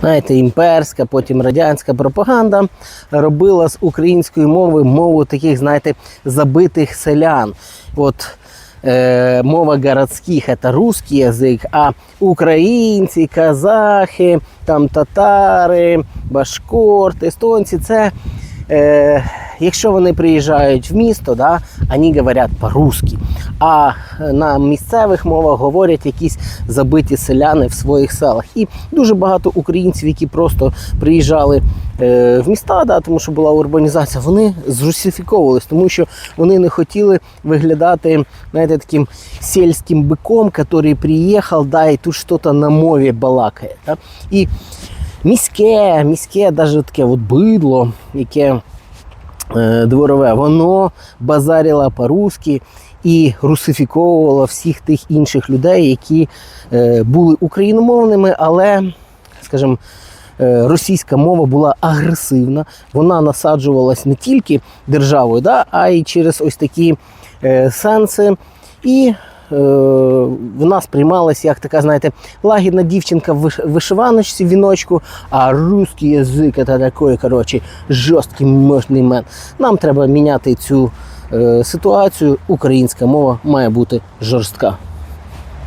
знаєте, імперська, потім радянська пропаганда робила з української мови мову таких, знаєте, забитих селян. От э, мова городских это русский язык, а українці, казахи, там татари, башкорти, естонці це. Е, якщо вони приїжджають в місто, да, вони говорять по-русски. А на місцевих мовах говорять якісь забиті селяни в своїх селах. І дуже багато українців, які просто приїжджали е, в міста, да, тому що була урбанізація, вони зрусифіковувались, тому що вони не хотіли виглядати знаєте, таким сільським биком, який приїхав, да, і тут щось на мові балакає. Да. І міське, міське, навіть таке от бидло, яке е, дворове, воно базарило по-русски і русифіковувало всіх тих інших людей, які е, були україномовними, але, скажімо, е, російська мова була агресивна, вона насаджувалась не тільки державою, да, а й через ось такі е, сенси. І е, вона сприймалася як така, знаєте, лагідна дівчинка в виш- вишиваночці, віночку, а русський язик це такий, коротше, жорсткий мощний мен. Нам треба міняти цю е, ситуацію. Українська мова має бути жорстка.